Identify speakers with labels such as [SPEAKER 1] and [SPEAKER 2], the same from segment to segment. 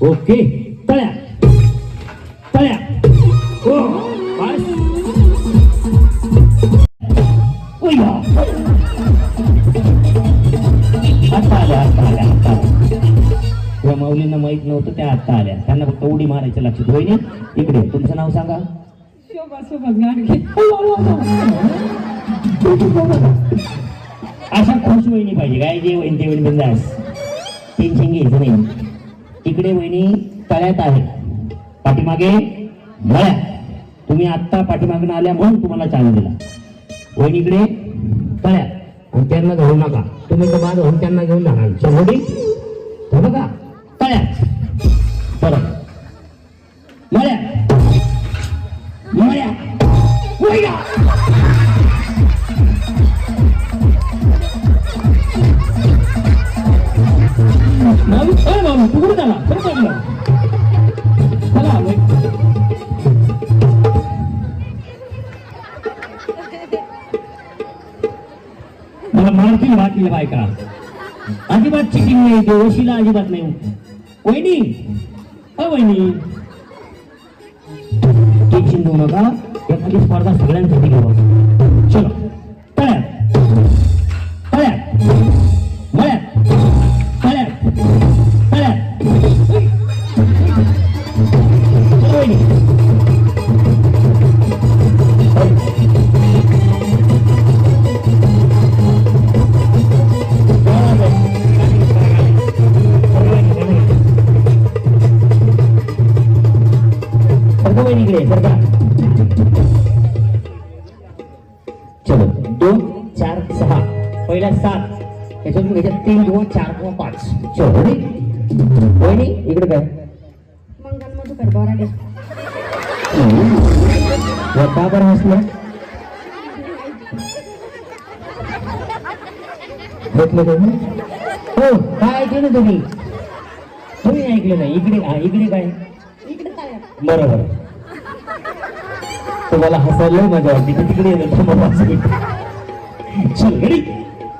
[SPEAKER 1] Okay तळ्या तळ्या ओ बस उय्या. आता आल्या आता आल्या आता आल्या या माऊलींना माहीत नव्हतं त्या आता आल्या त्यांना फक्त उडी मारायचं लक्षात होईने इकडे तुमचं नाव सांगा
[SPEAKER 2] शोभा शोभा गाडगे
[SPEAKER 1] अशा खुश वहिनी पाहिजे काय जे वहिनी ते वहिनी बिंदास टेन्शन घ्यायचं नाही इकडे वहिनी तळ्यात आहे. पाठीमागे मळ्यात तुम्ही आत्ता पाठीमागून आल्या म्हणून तुम्हाला चालू दिला. वहिनी इकडे तळ्यात. त्यांना घेऊ नका. तुम्ही तर माझं होऊन त्यांना घेऊन जाणार. चमोडी बघा तळ्यात. बरं. मला मारतील बायका अजिबात चिटिंग नाही देवशीला अजिबात नाही. वहिनी अ वहिनी. टेन्शन घेऊ नका एखादी स्पर्धा सगळ्यांसाठी घेऊ वहिनीकडे सरका चलो दोन चार सहा. पहिला सात. त्याच्यातून घ्यायच्यात तीन किंवा चार किंवा पाच. चलो? वहिनी इकडे काय
[SPEAKER 2] मंगल मधुकर बोराडे
[SPEAKER 1] या का बरं हसलं? घेतलं तुम्ही? हो काय ऐकलं ना तुम्ही? तुम्ही ऐकलं नाही. इकडे इकडे काय? बरोबर. तुम्हाला हसायला मजा वाटते. की तिकडे येणं.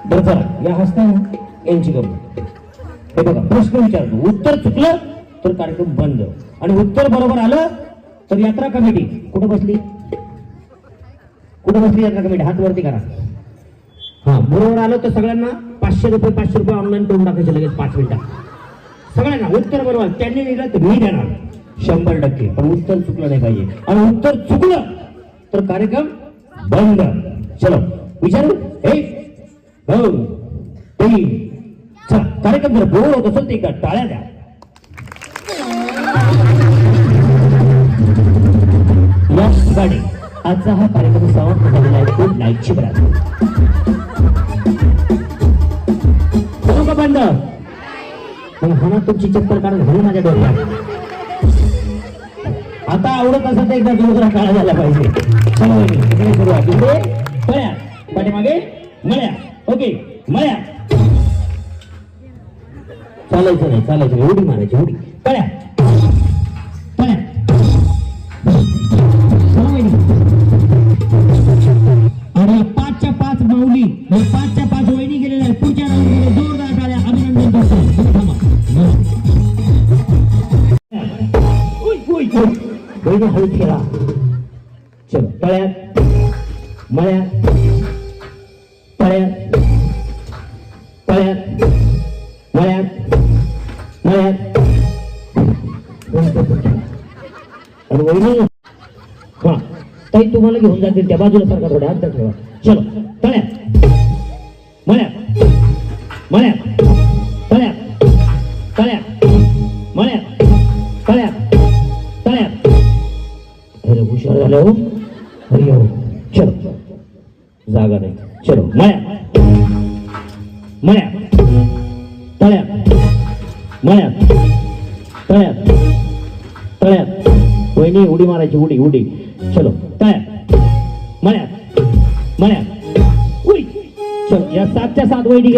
[SPEAKER 1] बरं चला. या हसताय ना? यांची गंमत हे बघा प्रश्न विचारतो. उत्तर चुकलं तर कार्यक्रम बंद. आणि उत्तर बरोबर आलं तर यात्रा कमिटी. कुठं बसली? कुठं बसली यात्रा कमिटी? हात वरती करा. हा बरोबर आलं तर सगळ्यांना पाचशे रुपये पाचशे रुपये ऑनलाईन करून टाकायचे लगेच पाच मिनिटात सगळ्यांना उत्तर बरोबर. त्यांनी निघलं तर मी देणार. शंभर टक्के. पण उत्तर चुकलं नाही पाहिजे. आणि उत्तर चुकलं तर कार्यक्रम बंद. चलो विचारू? एक दोन तीन चला कार्यक्रम जर बोर होत असेल ते का टाळ्या द्या. या ठिकाणी आजचा हा कार्यक्रम समाप्त झालेला आहे. गुड नाईटची बरात का बंद. मग हा तुमची चक्कर काढून घालू माझ्या डोक्यात. आता आवडत असेल तर एकदा जोरदार काळा झाला पाहिजे. इकडे सुरुवात इकडे तळ्या पाठीमागे मळ्या. ओके मळ्या. चालायचं नाही चालायचं उडी मारायची उडी. वहिनी हळू खेळा चलो तळ्यात मळ्यात तळ्यात तळ्यात मळ्यात मळ्यात. आणि वहिनी हा ताई तुम्हाला घेऊन जातील त्या बाजूला सारखा थोड्या अंतर ठेवा. चलो तळ्यात मळ्यात मळ्यात तळ्यात तळ्यात मळ्यात तळ्यात. अरे झालं हो हो चलो. जागा नाही. चलो. मळ्यात मळ्या. तळ्यात. मळ्यात. तळ्यात. तळ्यात. वहिनी उडी मारायची उडी उडी. चलो. तळ्यात. मळ्यात. मळ्यात. उडी. चलो. या सातच्या सात वहिनी गेल्या.